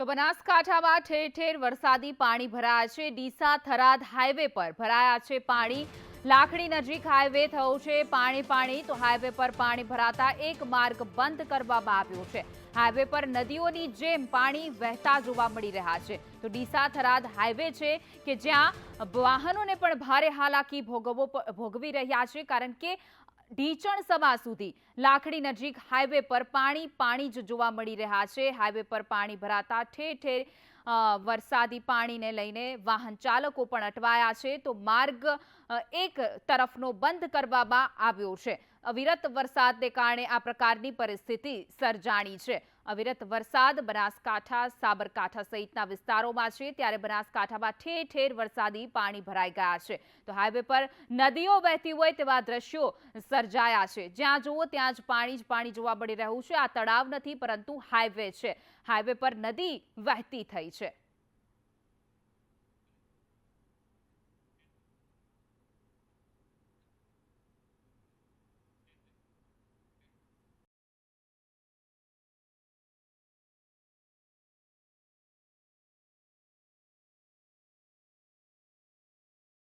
તો બનાસકાંઠામાં ઠેર ઠેર વરસાદી પાણી ભરાયા છે. ડીસા થરાદ હાઈવે પર ભરાયા છે પાણી. લાખણી નજીક હાઈવે થયો છે પાણી પાણી. તો હાઈવે પર પાણી ભરાતા એક માર્ગ બંધ કરવામાં આવ્યો છે. હાઈવે પર નદીઓની જેમ પાણી વહેતા જોવા મળી રહ્યા છે. તો ડીસા થરાદ હાઈવે છે કે જ્યાં વાહનોને પણ ભારે હાલાકી ભોગવો ભોગવી રહ્યા છે. કારણ કે ઢીચણ સમા સુધી. લાખડી નજીક હાઈવે પર પાણી પાણી જ જોવા મળી રહ્યા છે. હાઈવે પર પાણી ભરાતા ઠેર ઠેર વરસાદી પાણીને લઈને વાહન ચાલકો પણ અટવાયા છે. તો માર્ગ એક તરફનો બંધ કરવામાં આવ્યો છે. અવિરત વરસાદને કારણે આ પ્રકારની પરિસ્થિતિ સર્જાણી છે. અવિરત વરસાદ બનાસકાંઠા, સાબરકાંઠા સહિતના વિસ્તારોમાં છે. ત્યારે બનાસકાંઠામાં ઠેર ઠેર વરસાદી પાણી ભરાઈ ગયા છે. તો હાઈવે પર નદીઓ વહેતી હોય તેવા દ્રશ્યો સર્જાયા છે. જ્યાં જુઓ ત્યાં જ પાણી જ પાણી જોવા મળી રહ્યું છે. આ તળાવ નથી, પરંતુ હાઈવે છે. હાઈવે પર નદી વહેતી થઈ છે